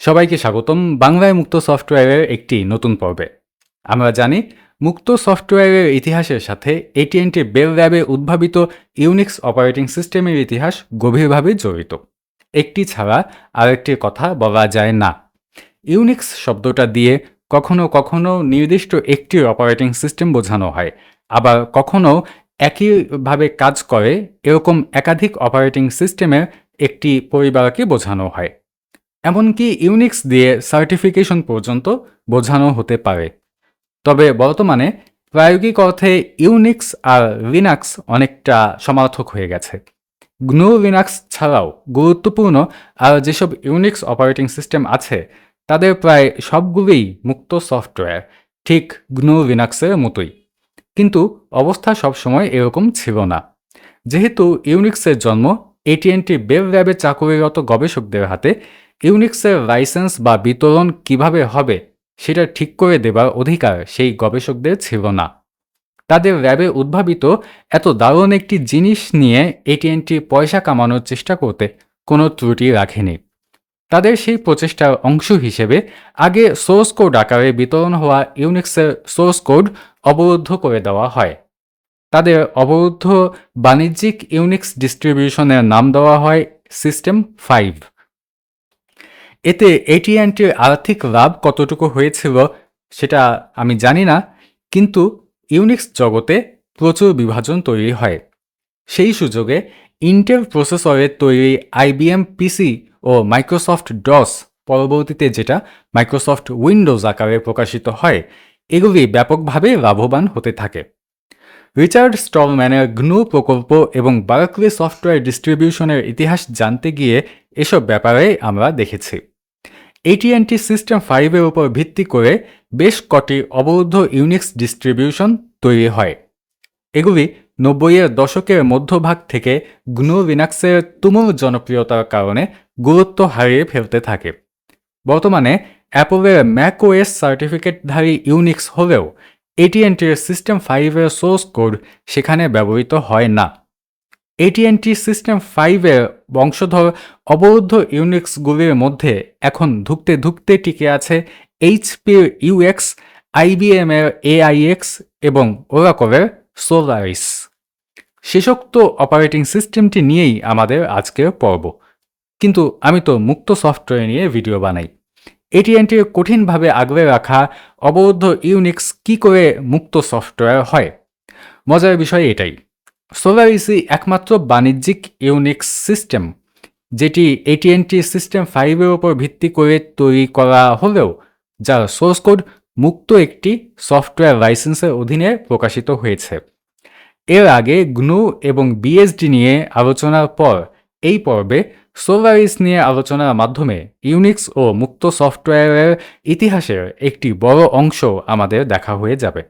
সবাইকে স্বাগতম বাংলায় মুক্ত সফটওয়্যারের একটি নতুন পর্বে। আমরা জানি মুক্ত সফটওয়্যারের ইতিহাসের সাথে এটিএনটি বেল ল্যাবে উদ্ভাবিত ইউনিক্স অপারেটিং সিস্টেমের ইতিহাস গভীরভাবে জড়িত। একটি ছাড়া আরেকটির কথা বলা যায় না। ইউনিক্স শব্দটা দিয়ে কখনো কখনো নির্দিষ্ট একটি অপারেটিং সিস্টেম বোঝানো হয়, আবার কখনো একইভাবে কাজ করে এরকম একাধিক অপারেটিং সিস্টেমের একটি পরিবারকে বোঝানো হয়। এমনকি ইউনিক্স দিয়ে সার্টিফিকেশন পর্যন্ত বোঝানো হতে পারে। তবে বর্তমানে প্রায়োগিক অর্থে ইউনিক্স আর লিনাক্স অনেকটা সমার্থক হয়ে গেছে। গ্নু লিনাক্স ছাড়াও গুরুত্বপূর্ণ আর যেসব ইউনিক্স অপারেটিং সিস্টেম আছে, তাদের প্রায় সবগুলোই মুক্ত সফটওয়্যার, ঠিক গ্নু লিনাক্সের মতোই। কিন্তু অবস্থা সবসময় এরকম ছিল না। যেহেতু ইউনিক্সের জন্ম এটিএনটি বেল ল্যাবে চাকুরিরত গবেষকদের হাতে ইউনিক্সের লাইসেন্স বা বিতরণ কীভাবে হবে সেটা ঠিক করে দেবার অধিকার সেই গবেষকদের ছিল না। তাদের র্যাবে উদ্ভাবিত এত দারুণ একটি জিনিস নিয়ে এটিএনটি পয়সা কামানোর চেষ্টা করতে কোনো ত্রুটি রাখেনি। তাদের সেই প্রচেষ্টার অংশ হিসেবে আগে সোর্স কোড আকারে বিতরণ হওয়া ইউনিক্সের সোর্স কোড অবরুদ্ধ করে দেওয়া হয়। তাদের অবরুদ্ধ বাণিজ্যিক ইউনিক্স ডিস্ট্রিবিউশনের নাম দেওয়া হয় সিস্টেম ফাইভ এতে এটিএনটির আর্থিক লাভ কতটুকু হয়েছিল সেটা আমি জানি না, কিন্তু ইউনিক্স জগতে প্রচুর বিভাজন তৈরি হয়। সেই সুযোগে ইন্টেল প্রসেসরের তৈরি আইবিএম পিসি ও মাইক্রোসফট ডস পরবর্তীতে যেটা মাইক্রোসফট উইন্ডোজ আকারে প্রকাশিত হয়, এগুলি ব্যাপকভাবে লাভবান হতে থাকে। রিচার্ড স্টলম্যানের গ্নু প্রকল্প এবং বার্কলি সফটওয়্যার ডিস্ট্রিবিউশনের ইতিহাস জানতে গিয়ে এসব ব্যাপারে আমরা দেখেছি। এটিএনটি সিস্টেম ফাইভের উপর ভিত্তি করে বেশ কটি অবরুদ্ধ ইউনিক্স ডিস্ট্রিবিউশন তৈরি হয়। এগুলি নব্বইয়ের দশকের মধ্যভাগ থেকে গ্নু লিনাক্সের তুমুল জনপ্রিয়তার কারণে গুরুত্ব হারিয়ে ফেলতে থাকে। বর্তমানে অ্যাপলের ম্যাকওএস সার্টিফিকেটধারী ইউনিক্স হলেও এটিএনটির সিস্টেম ফাইভের সোর্স কোড সেখানে ব্যবহৃত হয় না। এটিএনটি সিস্টেম ফাইভের বংশধর অবরুদ্ধ ইউনিক্সগুলির মধ্যে এখন ধুকতে ধুকতে টিকে আছে এইচপির ইউএক্স আইবিএমের এআইএক্স এবং ওরাকলের সোলারিস শেষোক্ত অপারেটিং সিস্টেমটি নিয়েই আমাদের আজকের পর্ব। কিন্তু আমি তো মুক্ত সফটওয়্যার নিয়ে ভিডিও বানাই। এটিএনটির কঠিনভাবে আগলে রাখা অবরুদ্ধ ইউনিক্স কি করে মুক্ত সফটওয়্যার হয়? মজার বিষয় এটাই। সোলারিসই একমাত্র বাণিজ্যিক ইউনিক্স সিস্টেম যেটি এটিএনটি সিস্টেম ফাইভের উপর ভিত্তি করে তৈরি করা হলেও যার সোর্স কোড মুক্ত একটি সফটওয়্যার লাইসেন্সের অধীনে প্রকাশিত হয়েছে। এর আগে গ্নু এবং বিএসডি নিয়ে আলোচনার পর এই পর্বে সোলারিস নিয়ে আলোচনার মাধ্যমে ইউনিক্স ও মুক্ত সফটওয়্যারের ইতিহাসের একটি বড় অংশ আমাদের দেখা হয়ে যাবে।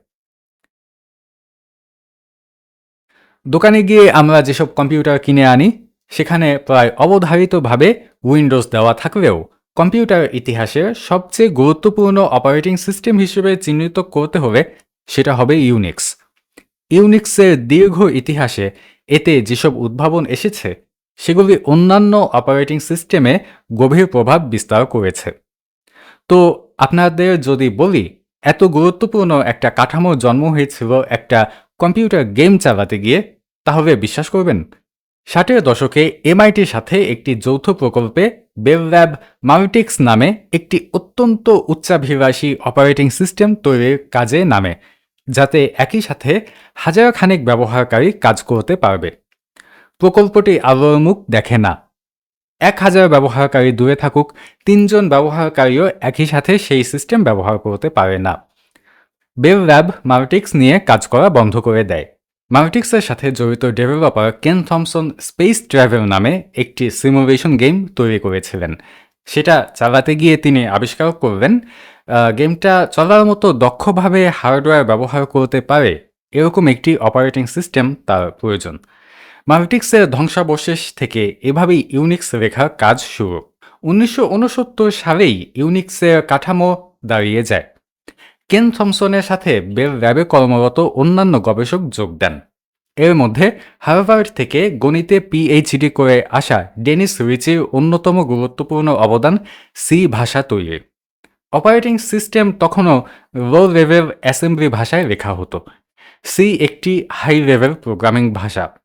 দোকানে গিয়ে আমরা যেসব কম্পিউটার কিনে আনি, সেখানে প্রায় অবধারিতভাবে উইন্ডোজ দেওয়া থাকলেও কম্পিউটার ইতিহাসের সবচেয়ে গুরুত্বপূর্ণ অপারেটিং সিস্টেম হিসেবে চিহ্নিত করতে হবে সেটা হবে ইউনিক্স। ইউনিক্সের দীর্ঘ ইতিহাসে এতে যেসব উদ্ভাবন এসেছে সেগুলি অন্যান্য অপারেটিং সিস্টেমে গভীর প্রভাব বিস্তার করেছে। তো আপনাদের যদি বলি, এত গুরুত্বপূর্ণ একটা কাঠামোর জন্ম হয়েছিল একটা কম্পিউটার গেম চালাতে গিয়ে, তাহলে বিশ্বাস করবেন, ষাটের দশকে এমআইটির সাথে একটি যৌথ প্রকল্পে বেল ল্যাব মাল্টিক্স নামে একটি অত্যন্ত উচ্চাভিলাষী অপারেটিং সিস্টেম তৈরির কাজে নামে, যাতে একই সাথে হাজার খানেক ব্যবহারকারী কাজ করতে পারবে। প্রকল্পটি আলোর দেখে না। এক হাজার ব্যবহারকারী দূরে থাকুক তিনজন ব্যবহারকারীও একই সাথে সেই সিস্টেম ব্যবহার করতে পারে না। বেল ল্যাব মাল্টিক্স নিয়ে কাজ করা বন্ধ করে দেয়। মাল্টিক্সের সাথে জড়িত ডেভেলপার কেন থমসন স্পেস ট্রাভেল নামে একটি সিমুলেশন গেম তৈরি করেছিলেন। সেটা চালাতে গিয়ে তিনি আবিষ্কার করলেন আহ, গেমটা চলার মতো দক্ষভাবে হার্ডওয়্যার ব্যবহার করতে পারে এরকম একটি অপারেটিং সিস্টেম তার প্রয়োজন। মাল্টিক্সের ধ্বংসাবশেষ থেকে এভাবেই ইউনিক্স রেখার কাজ শুরু। উনিশশো উনসত্তর সালেই ইউনিক্সের কাঠামো দাঁড়িয়ে যায়। কেন থমসনের সাথে বেল র্যাবে কর্মরত অন্যান্য গবেষক যোগ দেন। এর মধ্যে হার্ভার্ড থেকে গণিতে পিএইচডি করে আসা ডেনিস রিচির অন্যতম গুরুত্বপূর্ণ অবদান সি ভাষা তৈরি। অপারেটিং সিস্টেম তখনও লো লেভেল অ্যাসেম্বলি ভাষায় লেখা হতো। সি একটি হাই লেভেল প্রোগ্রামিং ভাষা।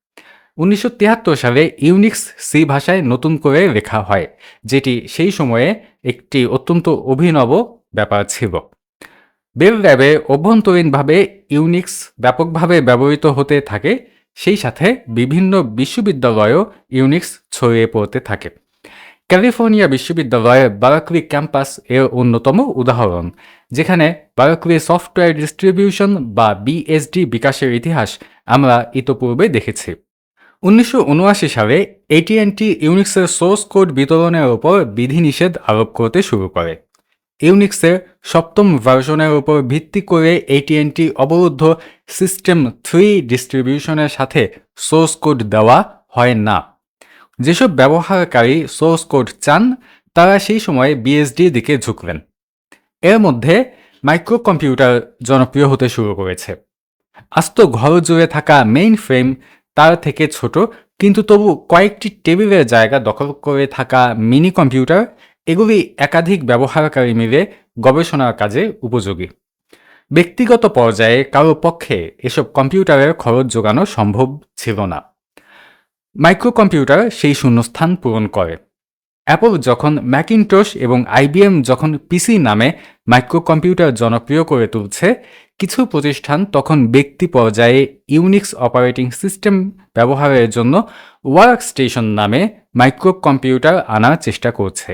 উনিশশো তিয়াত্তর সালে ইউনিক্স সি ভাষায় নতুন করে লেখা হয়, যেটি সেই সময়ে একটি অত্যন্ত অভিনব ব্যাপার ছিল। বেল ল্যাবে অভ্যন্তরীণভাবে ইউনিক্স ব্যাপকভাবে ব্যবহৃত হতে থাকে, সেই সাথে বিভিন্ন বিশ্ববিদ্যালয়েও ইউনিক্স ছড়িয়ে পড়তে থাকে। ক্যালিফোর্নিয়া বিশ্ববিদ্যালয়ের বারাকলি ক্যাম্পাস এর অন্যতম উদাহরণ, যেখানে বারাকলি সফটওয়্যার ডিস্ট্রিবিউশন বা বিএসডি বিকাশের ইতিহাস আমরা ইতোপূর্বে দেখেছি। উনিশশো উনআশি সালে এটিএনটি ইউনিক্সের সোর্স কোড বিতরণের উপর বিধিনিষেধ আরোপ করতে শুরু করে। ইউনিক্সের সপ্তম ভার্সনের উপর ভিত্তি করে এটিএনটি অবরুদ্ধ সিস্টেম থ্রি ডিস্ট্রিবিউশনের সাথে সোর্স কোড দেওয়া হয় না। যেসব ব্যবহারকারী সোর্স কোড চান, তারা সেই সময় বিএসডির দিকে ঝুঁকলেন। এর মধ্যে মাইক্রো কম্পিউটার জনপ্রিয় হতে শুরু করেছে। আস্ত ঘর জুড়ে থাকা মেইন ফ্রেম তার থেকে ছোট, কিন্তু তবু কয়েকটি টেবিলের জায়গা দখল করে থাকা মিনি কম্পিউটার, এগুলি একাধিক ব্যবহারকারী মিলে গবেষণার কাজে উপযোগী। ব্যক্তিগত পর্যায়ে কারও পক্ষে এসব কম্পিউটারের খরচ যোগানো সম্ভব ছিল না। মাইক্রো কম্পিউটার সেই শূন্যস্থান পূরণ করে। অ্যাপল যখন ম্যাকিনটোশ এবং আইবিএম যখন পিসি নামে মাইক্রো কম্পিউটার জনপ্রিয় করে তুলছে কিছু প্রতিষ্ঠান তখন ব্যক্তি পর্যায়ে ইউনিক্স অপারেটিং সিস্টেম ব্যবহারের জন্য ওয়ার্ক স্টেশন নামে মাইক্রো কম্পিউটার আনার চেষ্টা করছে।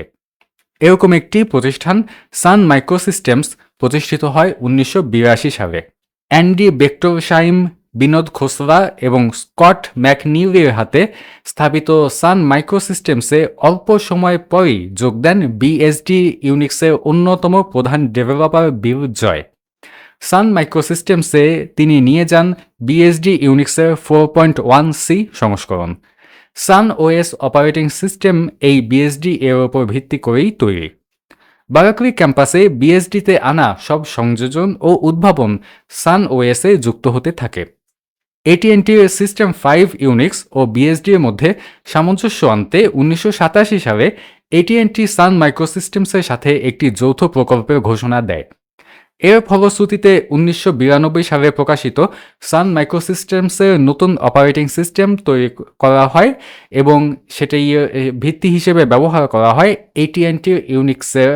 এরকম একটি প্রতিষ্ঠান সান মাইক্রোসিস্টেমস প্রতিষ্ঠিত হয় উনিশশো বিরাশি সালে। অ্যান্ডি বেক্টোরশাইম বিনোদ খোসলা এবং স্কট ম্যাকনিউলির হাতে স্থাপিত সান মাইক্রোসিস্টেমসে অল্প সময় পরই যোগ দেন বিএসডি ইউনিক্সের অন্যতম প্রধান ডেভেলপার বিল জয়। সান মাইক্রোসিস্টেমসে তিনি নিয়ে যান বিএসডি ইউনিক্সের ফোর পয়েন্ট ওয়ান সি সংস্করণ। সান ওএস অপারেটিং সিস্টেম এই বিএসডি এর ওপর ভিত্তি করেই তৈরি। বারাকলি ক্যাম্পাসে বিএসডিতে আনা সব সংযোজন ও উদ্ভাবন সান ওএসে যুক্ত হতে থাকে। এটিএনটির সিস্টেম ফাইভ ইউনিক্স ও বিএসডি এর মধ্যে সামঞ্জস্য আনতে উনিশশো সাতাশি সালে এটিএনটি সান মাইক্রোসিস্টেমসের সাথে একটি যৌথ প্রকল্পের ঘোষণা দেয়। এর ফলশ্রুতিতে উনিশশো বিরানব্বই সালে প্রকাশিত সান মাইক্রোসিস্টেমসের নতুন অপারেটিং সিস্টেম তৈরি করা হয় এবং সেটাই ভিত্তি হিসেবে ব্যবহার করা হয় এটিএনটি ইউনিক্সের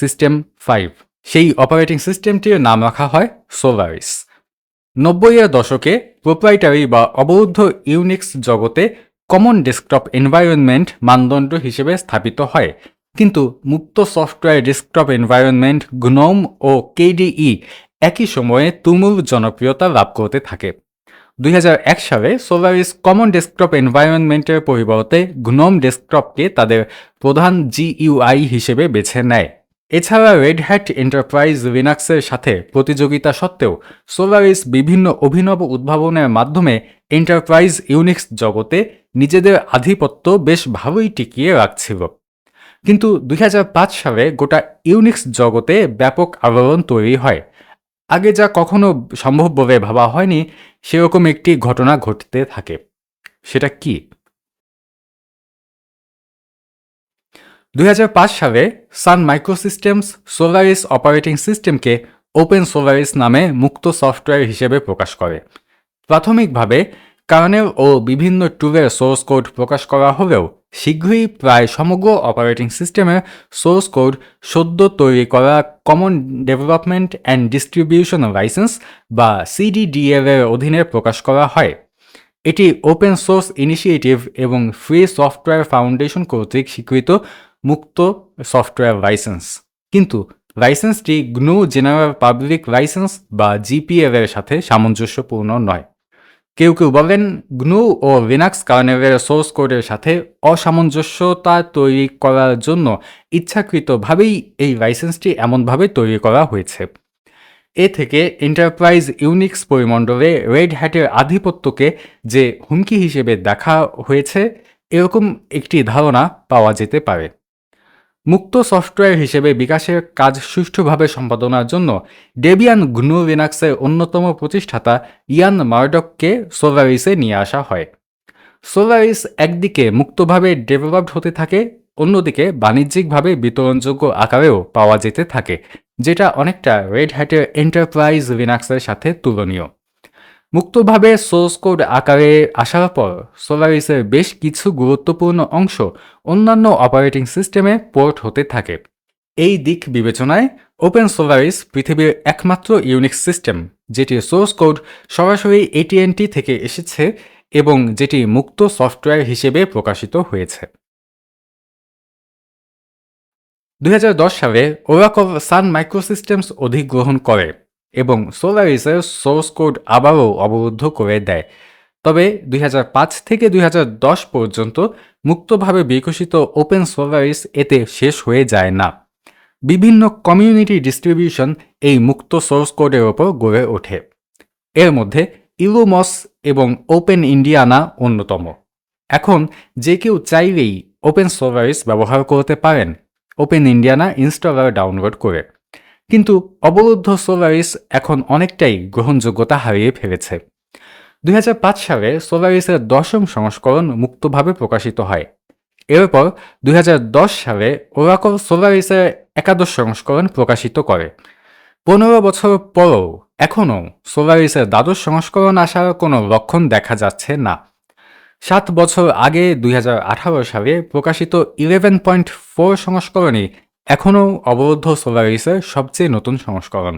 সিস্টেম ফাইভ। সেই অপারেটিং সিস্টেমটির নাম রাখা হয় সোলারিস নব্বইয়ের দশকে প্রোপ্রাইটারি বা অবরুদ্ধ ইউনিক্স জগতে কমন ডেস্কটপ এনভায়রনমেন্ট মানদণ্ড হিসেবে স্থাপিত হয়। কিন্তু মুক্ত সফটওয়্যার ডেস্কটপ এনভায়রনমেন্ট গ্নোম ও কেডিই একই সময়ে তুমুল জনপ্রিয়তা লাভ করতে থাকে। দুই হাজার এক সালে সোলারিস কমন ডেস্কটপ এনভায়রনমেন্টের পরিবর্তে গ্নোম ডেস্কটপকে তাদের প্রধান জিইউআই হিসেবে বেছে নেয়। এছাড়া রেড হ্যাট এন্টারপ্রাইজ লিনাক্সের সাথে প্রতিযোগিতা সত্ত্বেও সোলারিস বিভিন্ন অভিনব উদ্ভাবনের মাধ্যমে এন্টারপ্রাইজ ইউনিক্স জগতে নিজেদের আধিপত্য বেশ ভালোই টিকিয়ে রাখছিল। কিন্তু দুই হাজার পাঁচ সালে গোটা ইউনিক্স জগতে ব্যাপক আলোড়ন তৈরি হয়। আগে যা কখনো সম্ভব বলে ভাবা হয়নি, সেরকম একটি ঘটনা ঘটতে থাকে। সেটা কি? দুই হাজার পাঁচ সালে সান মাইক্রোসিস্টেমস সোলারিস অপারেটিং সিস্টেমকে ওপেন সোলারিস নামে মুক্ত সফটওয়্যার হিসেবে প্রকাশ করে। প্রাথমিকভাবে কার্নেল ও বিভিন্ন টুলের সোর্স কোড প্রকাশ করা হলেও শীঘ্রই প্রায় সমগ্র অপারেটিং সিস্টেমের সোর্স কোড সদ্য তৈরি করা common development and distribution license বা সিডিডিএল এর অধীনে প্রকাশ করা হয়। এটি ওপেন সোর্স ইনিশিয়েটিভ এবং ফ্রি সফটওয়্যার ফাউন্ডেশন কর্তৃক স্বীকৃত মুক্ত সফটওয়্যার লাইসেন্স কিন্তু লাইসেন্সটি গ্নু জেনারেল পাবলিক লাইসেন্স বা জিপিএল এর সাথে সামঞ্জস্যপূর্ণ নয়। কেউ কেউ বলেন গ্নু ও লিনাক্স কার্নেলের সোর্স কোডের সাথে অসামঞ্জস্যতা তৈরি করার জন্য ইচ্ছাকৃতভাবেই এই লাইসেন্সটি এমনভাবে তৈরি করা হয়েছে। এ থেকে এন্টারপ্রাইজ ইউনিক্স পরিমণ্ডলে রেড হ্যাটের আধিপত্যকে যে হুমকি হিসেবে দেখা হয়েছে, এরকম একটি ধারণা পাওয়া যেতে পারে। মুক্ত সফটওয়্যার হিসেবে বিকাশের কাজ সুষ্ঠুভাবে সম্পাদনার জন্য ডেবিয়ান গ্নু লিনাক্সের অন্যতম প্রতিষ্ঠাতা ইয়ান মার্ডককে সোলারিসে নিয়ে আসা হয়। সোলারিস একদিকে মুক্তভাবে ডেভেলপড হতে থাকে, অন্যদিকে বাণিজ্যিকভাবে বিতরণযোগ্য আকারেও পাওয়া যেতে থাকে, যেটা অনেকটা রেড হ্যাটের এন্টারপ্রাইজ লিনাক্সের সাথে তুলনীয়। মুক্তভাবে সোর্স কোড আকারে আসার পর সোলারিসের বেশ কিছু গুরুত্বপূর্ণ অংশ অন্যান্য অপারেটিং সিস্টেমে পোর্ট হতে থাকে। এই দিক বিবেচনায় ওপেন সোলারিস পৃথিবীর একমাত্র ইউনিক্স সিস্টেম যেটির সোর্স কোড সরাসরি এটিএনটি থেকে এসেছে এবং যেটি মুক্ত সফটওয়্যার হিসেবে প্রকাশিত হয়েছে। দু হাজার দশ সালে ওরাকল সান মাইক্রোসিস্টেমস অধিগ্রহণ করে। এবং সোলারিসের সোর্স কোড আবারও অবরুদ্ধ করে দেয়। তবে দুই হাজার পাঁচ থেকে দুই হাজার দশ পর্যন্ত মুক্তভাবে বিকশিত ওপেন সোলারিস এতে শেষ হয়ে যায় না। বিভিন্ন কমিউনিটি ডিস্ট্রিবিউশন এই মুক্ত সোর্স কোডের ওপর গড়ে ওঠে। এর মধ্যে ইলোমস এবং ওপেন ইন্ডিয়ানা অন্যতম। এখন যে কেউ চাইলেই ওপেন সোলারিস ব্যবহার করতে পারেন। ওপেন ইন্ডিয়ানা ইনস্টলার ডাউনলোড করে। কিন্তু অবরুদ্ধ সোলারিস এখন অনেকটাই গ্রহণযোগ্যতা হারিয়ে ফেলেছে। দুই হাজার পাঁচ সালে সোলারিসের দশম সংস্করণ মুক্তভাবে প্রকাশিত হয়। এরপর দু হাজার দশ সালে ওরাকল সোলারিসের একাদশ সংস্করণ প্রকাশিত করে। পনেরো বছর পরও এখনও সোলারিসের দ্বাদশ সংস্করণ আসার কোনো লক্ষণ দেখা যাচ্ছে না। সাত বছর আগে দুই হাজার আঠারো সালে প্রকাশিত ইলেভেন পয়েন্ট ফোর সংস্করণই এখনও অবরুদ্ধ সোলারিসের সবচেয়ে নতুন সংস্করণ।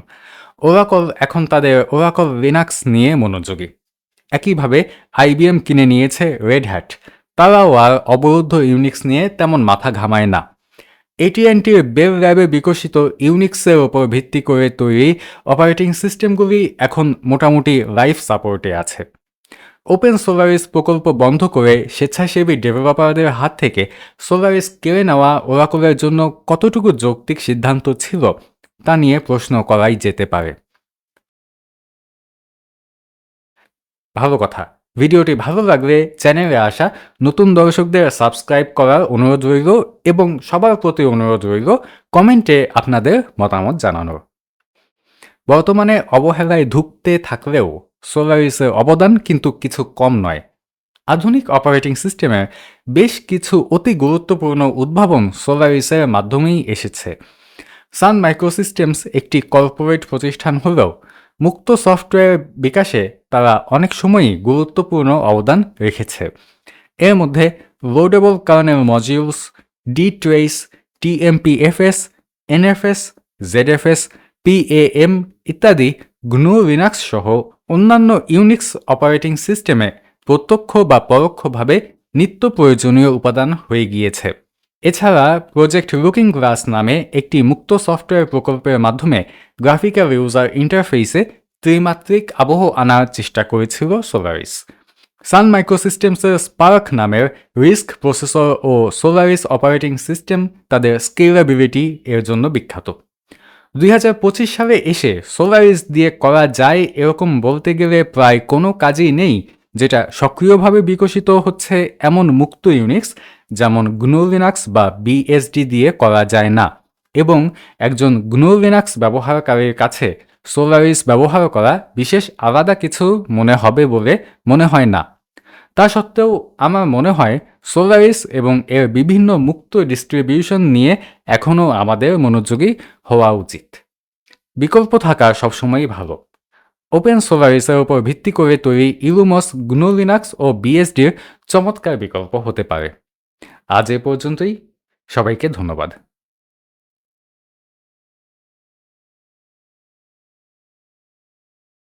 ওরাকল এখন তাদের ওরাকল লিনাক্স নিয়ে মনোযোগী। একইভাবে আইবিএম কিনে নিয়েছে রেড হ্যাট তারাও আর অবরুদ্ধ ইউনিক্স নিয়ে তেমন মাথা ঘামায় না। এটিএনটির বেল র্যাবে বিকশিত ইউনিক্সের ওপর ভিত্তি করে তৈরি অপারেটিং সিস্টেমগুলি এখন মোটামুটি লাইফ সাপোর্টে আছে। ওপেন সোলারিস প্রকল্প বন্ধ করে স্বেচ্ছাসেবী ডেভেলপারদের হাত থেকে সোলারিস কেড়ে নেওয়া ওরাকলের জন্য কতটুকু যৌক্তিক সিদ্ধান্ত ছিল তা নিয়ে প্রশ্ন করাই যেতে পারে। ভালো কথা। ভিডিওটি ভালো লাগলে চ্যানেলে আসা নতুন দর্শকদের সাবস্ক্রাইব করার অনুরোধ রইল এবং সবার প্রতি অনুরোধ রইল কমেন্টে আপনাদের মতামত জানানোর। বর্তমানে অবহেলায় ধুঁকতে থাকলেও সোলারিসের অবদান কিন্তু কিছু কম নয়। আধুনিক অপারেটিং সিস্টেমে বেশ কিছু অতি গুরুত্বপূর্ণ উদ্ভাবন সোলারিসের মাধ্যমেই এসেছে। সান মাইক্রোসিস্টেমস একটি কর্পোরেট প্রতিষ্ঠান হলেও মুক্ত সফটওয়্যার বিকাশে তারা অনেক সময়ই গুরুত্বপূর্ণ অবদান রেখেছে। এর মধ্যে loadable kernel modules DTrace TMPFS NFS ZFS PAM ইত্যাদি গ্নু লিনাক্স সহ অন্যান্য ইউনিক্স অপারেটিং সিস্টেমে প্রত্যক্ষ বা পরোক্ষভাবে নিত্য প্রয়োজনীয় উপাদান হয়ে গিয়েছে। এছাড়া প্রজেক্ট লুকিং গ্লাস নামে একটি মুক্ত সফটওয়্যার প্রকল্পের মাধ্যমে গ্রাফিক্যাল ইউজার ইন্টারফেসে ত্রিমাত্রিক আবহ আনার চেষ্টা করেছিল সোলারিস সান মাইক্রোসিস্টেমসের স্পার্ক নামের রিস্ক প্রসেসর ও সোলারিস অপারেটিং সিস্টেম তাদের স্কেলাবিলিটি এর জন্য বিখ্যাত। দুই হাজার পঁচিশ সালে এসে সোলারিস দিয়ে করা যায় এরকম বলতে গেলে প্রায় কোনো কাজই নেই, যেটা সক্রিয়ভাবে বিকশিত হচ্ছে এমন মুক্ত ইউনিক্স যেমন গ্নু লিনাক্স বা বিএসডি দিয়ে করা যায় না। এবং একজন গ্নু লিনাক্স ব্যবহারকারীর কাছে সোলারিস ব্যবহার করা বিশেষ আলাদা কিছু মনে হবে বলে মনে হয় না। তা সত্ত্বেও আমার মনে হয় সোলারিস এবং এর বিভিন্ন মুক্ত ডিস্ট্রিবিউশন নিয়ে এখনও আমাদের মনোযোগী হওয়া উচিত। বিকল্প থাকা সবসময়ই ভালো। ওপেন সোলারিসের উপর ভিত্তি করে তৈরি ইলুমস গ্নোলিনাক্স ও বিএসডির চমৎকার বিকল্প হতে পারে। আজ এ পর্যন্তই। সবাইকে ধন্যবাদ।